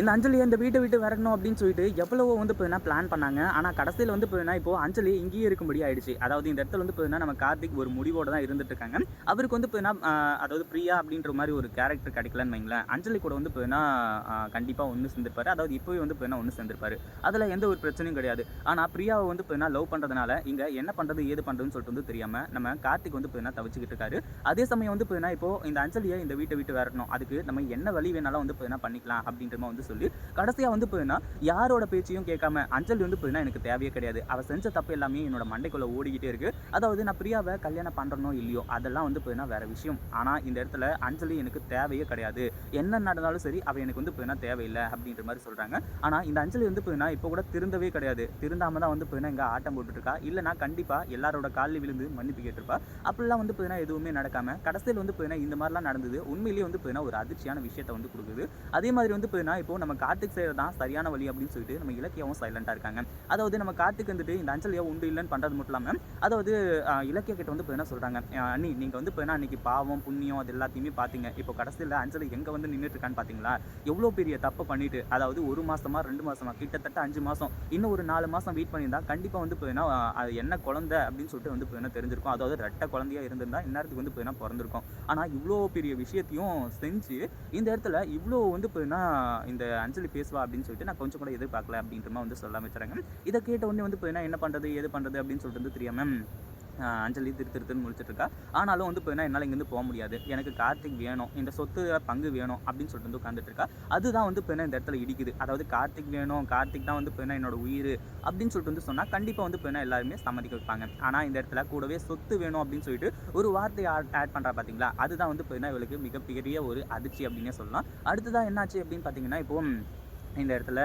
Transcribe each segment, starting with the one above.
இந்த அஞ்சலி இந்த வீட்டை விட்டு வரணும் அப்படின்னு சொல்லிட்டு எவ்வளவோ வந்து பார்த்தீங்கன்னா பிளான் பண்ணாங்க. ஆனால் கடைசியில் வந்து பார்த்தீங்கன்னா இப்போ அஞ்சலி இங்கேயே இருக்கும்படி ஆயிடுச்சு. அதாவது இந்த இடத்துல வந்து பார்த்தீங்கன்னா நம்ம கார்த்திக் ஒரு முடிவோடு தான் இருந்துட்டு இருக்காங்க. அவருக்கு வந்து பார்த்தீங்கன்னா அதாவது பிரியா அப்படின்ற மாதிரி ஒரு கேரக்டர் கிடைக்கலன்னு வைங்களேன். அஞ்சலி கூட வந்து பார்த்தீங்கன்னா கண்டிப்பாக ஒன்று சேர்ந்திருப்பாரு. அதாவது இப்போவே வந்து பார்த்தீங்கன்னா ஒன்று சேர்ந்திருப்பாரு. அதில் எந்த ஒரு பிரச்சனையும் கிடையாது. ஆனால் பிரியாவை வந்து பார்த்தீங்கன்னா லவ் பண்ணுறதுனால இங்கே என்ன பண்ணுறது ஏது பண்ணுறதுன்னு சொல்லிட்டு வந்து தெரியாமல் நம்ம கார்த்திக் வந்து பார்த்தீங்கன்னா தவிச்சுக்கிட்டு இருக்காரு. அதே சமயம் வந்து பார்த்தீங்கன்னா இப்போ இந்த அஞ்சலியை இந்த வீட்டை விட்டு வரணும். அதுக்கு நம்ம என்ன வழி வேணாலும் வந்து பார்த்தீங்கன்னா பண்ணிக்கலாம் அப்படின்ற மாதிரி சொல்லி கடைசியாக வந்து பார்த்தீங்கன்னா யாரோட பேச்சையும் கேட்காம அஞ்சலி வந்து பார்த்தீங்கன்னா எனக்கு தேவையே கிடையாது. அவ செஞ்ச தப்பு எல்லாமே என்னோட மண்டைக்குள்ள ஓடிக்கிட்டே இருக்கு. அதாவது நான் பிரியாவை கல்யாணம் பண்ணுறனோ இல்லையோ அதெல்லாம் வந்து பார்த்தீங்கன்னா வேற விஷயம். ஆனால் இந்த இடத்துல அஞ்சலி எனக்கு தேவையே கிடையாது. என்ன நடந்தாலும் சரி அவ எனக்கு வந்து பார்த்தீங்கன்னா தேவையில்லை அப்படின்ற மாதிரி சொல்றாங்க. ஆனால் இந்த அஞ்சலி வந்து பார்த்தீங்கன்னா இப்போ கூட திருந்தவே கிடையாது. திருந்தாம தான் வந்து பார்த்தீங்கன்னா இங்கே ஆட்டம் போட்டுட்டு இருக்கா இல்லைனா கண்டிப்பாக எல்லாரோட காலில் விழுந்து மன்னிப்பு கேட்டிருப்பா. அப்படிலாம் வந்து பார்த்தீங்கன்னா எதுவுமே நடக்காம கடைசியில் வந்து பார்த்தீங்கன்னா இந்த மாதிரிலாம் நடந்தது. உண்மையிலேயே வந்து பார்த்தீங்கன்னா ஒரு அதிர்ச்சியான விஷயத்தை வந்து கொடுக்குது. அதே மாதிரி வந்து பார்த்தீங்கன்னா இப்போ நம்ம கார்த்திக் செய்கிறது தான் சரியான வழி அப்படின்னு சொல்லிட்டு நம்ம இலக்கியாவும் சைலண்டாக இருக்காங்க. அதாவது நம்ம கார்த்திக் வந்துட்டு இந்த அஞ்சலியை உண்டு இல்லைன்னு பண்ணுறது மட்டும் இல்லாமல் அதாவது இலக்கிய கிட்ட வந்து என்ன சொல்கிறாங்க அண்ணி நீங்கள் வந்து பார்த்தீங்கன்னா அன்னைக்கு பாவம் புண்ணியம் அது எல்லாத்தையுமே பார்த்தீங்க இப்போ கடைசியில் அஞ்சலி எங்கே வந்து நின்றுட்டு இருக்கான்னு பார்த்தீங்களா எவ்வளோ பெரிய தப்பு பண்ணிட்டு அதாவது ஒரு மாதமாக ரெண்டு மாதமாக கிட்டத்தட்ட அஞ்சு மாதம் இன்னும் ஒரு நாலு மாதம் வெயிட் பண்ணியிருந்தா கண்டிப்பாக வந்து இப்போ என்ன அது என்ன குழந்தை அப்படின்னு சொல்லிட்டு வந்து என்ன தெரிஞ்சிருக்கும். அதாவது ரெட்டை குழந்தையா இருந்திருந்தா இந்நேரத்துக்கு வந்து என்ன பிறந்திருக்கும். ஆனால் இவ்வளோ பெரிய விஷயத்தையும் செஞ்சு இந்த இடத்துல இவ்வளோ வந்து பார்த்தீங்கன்னா இந்த அஞ்சலி பேசுவா அப்படின்னு சொல்லிட்டு நான் கொஞ்சம் கூட எதிர்பார்க்கல அப்படின்ற மாதிரி வந்து சொல்ல வச்சுறாங்க இதை கேட்ட உடனே வந்து பார்த்தீங்கன்னா என்ன பண்ணுறது ஏது பண்ணுறது அப்படின்னு சொல்லிட்டு வந்து தெரியாமல் அஞ்சலி திரு திருத்துன்னு முடிச்சிட்டு இருக்கா ஆனாலும் வந்து பார்த்தீங்கன்னா என்னால் இங்கேருந்து போக முடியாது. எனக்கு கார்த்திக் வேணும். இந்த சொத்து பங்கு வேணும் அப்படின்னு சொல்லிட்டு வந்து உட்காந்துட்டு இருக்கா அதுதான் வந்து பார்த்தீங்கன்னா இந்த இடத்துல இடிக்குது. அதாவது கார்த்திக் வேணும் கார்த்திக் தான் வந்து பார்த்தீங்கன்னா என்னோட உயிர் அப்படின்னு சொல்லிட்டு வந்து சொன்னால் கண்டிப்பாக வந்து பார்த்தீங்கன்னா எல்லாருமே சம்மதிக்க வைப்பாங்க. ஆனால் இந்த இடத்துல கூடவே சொத்து வேணும் அப்படின்னு சொல்லிட்டு ஒரு வார்த்தையை ஆட் பண்ணுறா பார்த்தீங்களா அதுதான் வந்து பார்த்தீங்கன்னா இவளுக்கு மிகப்பெரிய ஒரு அதிர்ச்சி அப்படின்னே சொல்லலாம். அடுத்ததான் என்னாச்சு அப்படின்னு பார்த்தீங்கன்னா இப்போ இந்த இடத்துல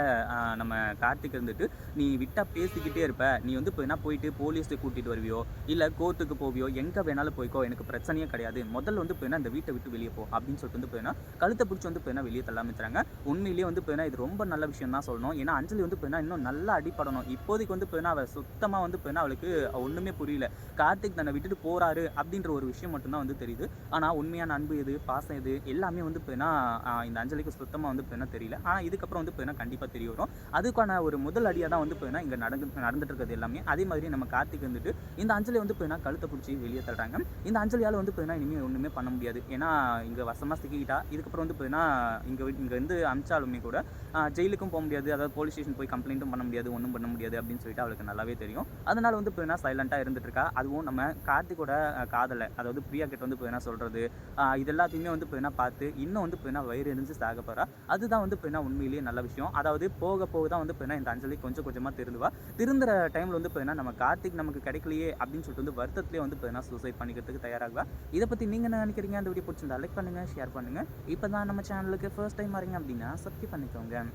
நம்ம கார்த்திக் இருந்துட்டு நீ விட்டா பேசிக்கிட்டே இருப்ப நீ வந்து போயினா போயிட்டு போலீஸ்க்கு கூட்டிட்டு வருவியோ இல்லை கோர்ட்டுக்கு போவியோ எங்கே வேணாலும் போய்க்கோ எனக்கு பிரச்சனையே கிடையாது முதல்ல வந்து போயினா இந்த வீட்டை விட்டு வெளியே போ அப்படின்னு சொல்லிட்டு வந்து போயினா கழுத்தை பிடிச்சி வந்து போயினா வெளியே தள்ளாமிச்சாங்க உண்மையிலேயே வந்து போயினா இது ரொம்ப நல்ல விஷயம் தான் சொல்லணும் ஏன்னா அஞ்சலி வந்து போயினா இன்னும் நல்லா அடிப்படணும் இப்போதைக்கு வந்து போயினா அவள் சுத்தமாக வந்து போயினா அவளுக்கு ஒன்றுமே புரியல கார்த்திக் தன்னை விட்டுட்டு போறாரு அப்படின்ற ஒரு விஷயம் மட்டும்தான் வந்து தெரியுது ஆனால் உண்மையான அன்பு எது பாசம் எது எல்லாமே வந்து போயினா இந்த அஞ்சலிக்கு சுத்தமாக வந்து போயினா தெரியல ஆனால் இதுக்கப்புறம் வந்து போயினா கண்டிப்பாக தெரிய வரும். அதுக்கான ஒரு முதல் அடியாக தான் வந்து போயினா இங்கே நடந்து நடந்துட்டு இருக்கிறது எல்லாமே. அதே மாதிரி நம்ம கார்த்திக் வந்துட்டு இந்த அஞ்சலி வந்து போயினா கழுத்தை பிடிச்சி வெளியே தள்ளுறாங்க. இந்த அஞ்சலியால் வந்து போயினா இனிமேல் ஒன்றுமே பண்ண முடியாது. ஏன்னா இங்கே வசமாக சிக்கிக்கிட்டா இதுக்கப்புறம் வந்து போயினா இங்கே இங்கே வந்து அமிச்சாலுமே கூட ஜெயிலுக்கும் போக முடியாது. அதாவது போலீஸ் ஸ்டேஷன் போய் கம்ப்ளைண்ட்டும் பண்ண முடியாது ஒன்றும் பண்ண முடியாது அப்படின்னு சொல்லிட்டு அவளுக்கு நல்லாவே தெரியும். அதனால வந்து போயினா சைலண்ட்டாக இருந்துட்டு இருக்கா அதுவும் நம்ம கார்த்திகோட காதலை அதாவது பிரியா கிட்ட வந்து போயினா சொல்கிறது இது எல்லாத்தையுமே வந்து போயினா பார்த்து இன்னும் வந்து போயினா வயிறு எரிஞ்சு சாக போகிறா அதுதான் வந்து போயினா உண்மையிலேயே நல்ல விஷயம். அதாவது போக போக தான் வந்து போயினா இந்த அஞ்சலி கொஞ்சம் கொஞ்சமாக திருந்துவா. திருந்துற டைமில் வந்து போயினா நம்ம கார்த்திக் நமக்கு கிடைக்கலையே அப்படின்னு சொல்லிட்டு வந்து வருத்தத்திலே வந்து போயினா சூசைட் பண்ணிக்கிறதுக்கு தயாராகுவா. இதை பற்றி நீங்கள் என்ன நினைக்கிறீங்க? அந்த வீடியோ பிடிச்சிருந்தா லைக் பண்ணுங்கள் ஷேர் பண்ணுங்கள் இப்போ தான் நம்ம சேனலுக்கு ஃபர்ஸ்ட் டைம் வரீங்க அப்படின்னா சப்ஸ்கிரைப் பண்ணிக்கோங்க.